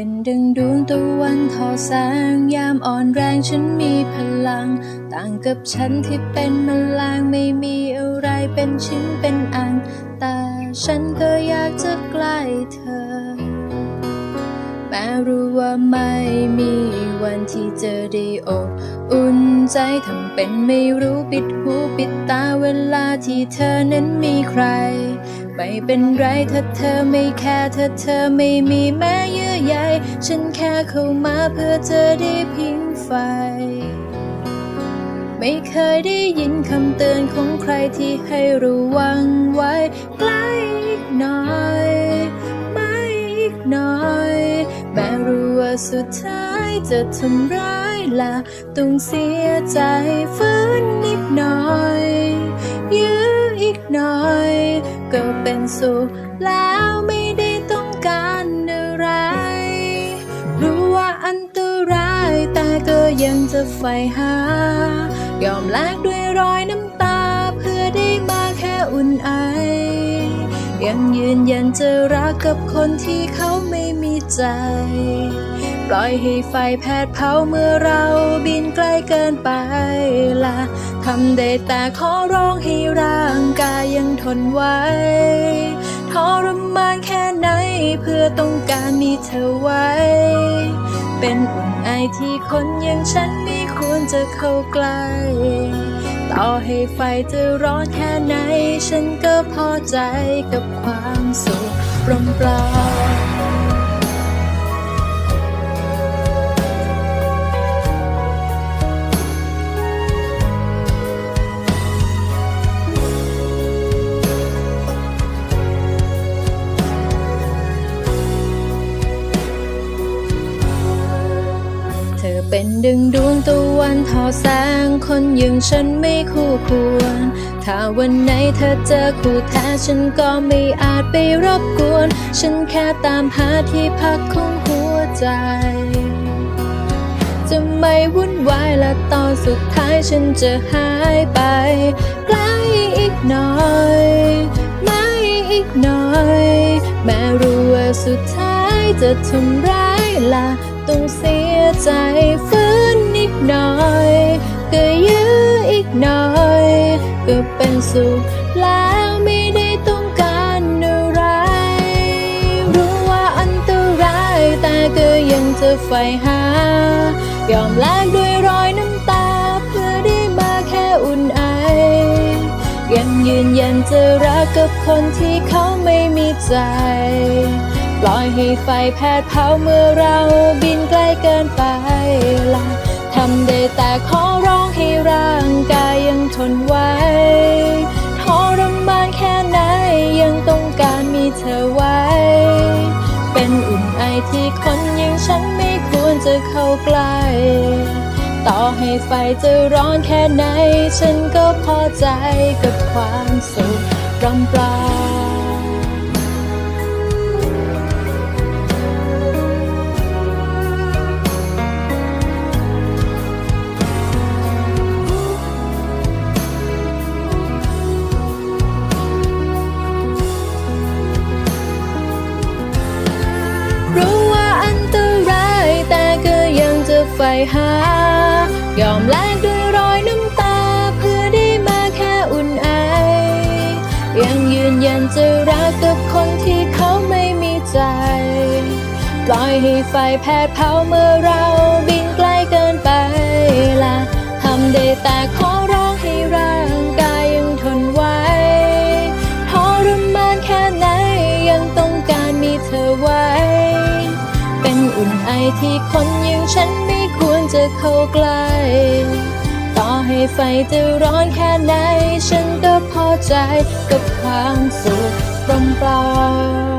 ็นดังดวงตะวันทอแสงยามอ่อนแรงฉันมีพลัง ต่างกับฉันที่เป็นมแมลงไม่มีอะไรเป็นชิ้นเป็นอัน แต่ฉันก็อยากจะใกล้เธอ แม้รู้ว่าไม่มีวันที่จอได้อบอุ่นใจทำเป็นไม่รู้ปิดหูปิดตาเวลาที่เธอนั้นมีใคร ไม่เป็นไรถ้าเธอไม่แค่ถ้าเธอไม่มีแม้เยื่อใยฉันแค่เข้ามาเพื่อเธอได้พิงไฟไม่เคยได้ยินคำเตือนของใครที่ให้ระวังไว้ ใกล้อีกหน่อย ไม่อีกหน่อย แม้รู้ว่าสุดท้ายจะทำร้ายและต้องเสียใจฟื้นอีกหน่อย ยื้ออีกหน่อย ก็เป็นสุขแล้วไม่ได้ต้องการอะไร รู้ว่าอันตรายแต่ก็ยังจะใฝ่หา ยอมแลกด้วยรอยน้ำตา ยังยืนยันจะรักกับคนที่เขาไม่มีใจ ปล่อยให้ไฟแผดเผาเมื่อเราบินใกล้เกินไปละทำได้แต่ขอร้องให้ร่างกายยังทนไว้ทรมานแค่ไหนเพื่อต้องการมีเธอไว้ เป็นอุ่นไอที่คนอย่างฉันไม่ควรจะเข้าใกล้ ต่อให้ไฟจะร้อนแค่ไหน ฉันก็พอใจกับความสุขปลอมปลอม ดึงดวงตะวันทอแสงคนอย่างฉันไม่คู่ควร ถ้าวันไหนเธอเจอคู่แท้ฉันก็ไม่อาจไปรบกวน ฉันแค่ตามหาที่พักของหัวใจ จะไม่วุ่นวายและตอนสุดท้ายฉันจะหายไปใกล้อีกหน่อย ไม่อีกหน่อย แม้รู้ว่าสุดท้ายจะทำร้ายละต้องเสียใจฟื้ สุขแล้วไม่ได้ต้องการอะไร รู้ว่าอันตรายแต่ก็ยังจะใฝ่หา ยอมแลกด้วยรอยน้ำตา เพื่อได้มาแค่อุ่นไอ ยังยืนยันจะรักกับคนที่เขาไม่มีใจ ปล่อยให้ไฟแผดเผาเมื่อเราบินใกล้เกินไปละ เป็นอุ่นไอที่คนอย่างฉันไม่ควรจะเข้าใกล้ต่อให้ไฟจะร้อนแค่ไหน ฉันก็พอใจกับความสุขรำปลา หา ยอมแลกด้วยรอยน้ำตา เพื่อได้มาแค่อุ่นไอ ยังยืนยันจะรักกับคนที่เขาไม่มีใจ ปล่อยให้ไฟแผดเผาเมื่อเราบินใกล้เกินไปละทำได้แต่ขอร้องให้ร่างกายยังทนไว้ทรมานแค่ไหนยังต้องการมีเธอไว้ เป็นอุ่นไอที่คนอย่างฉันไม่ จะเข้าใกล้ ต่อให้ไฟจะร้อนแค่ไหน ฉันก็พอใจกับความสุขปลอม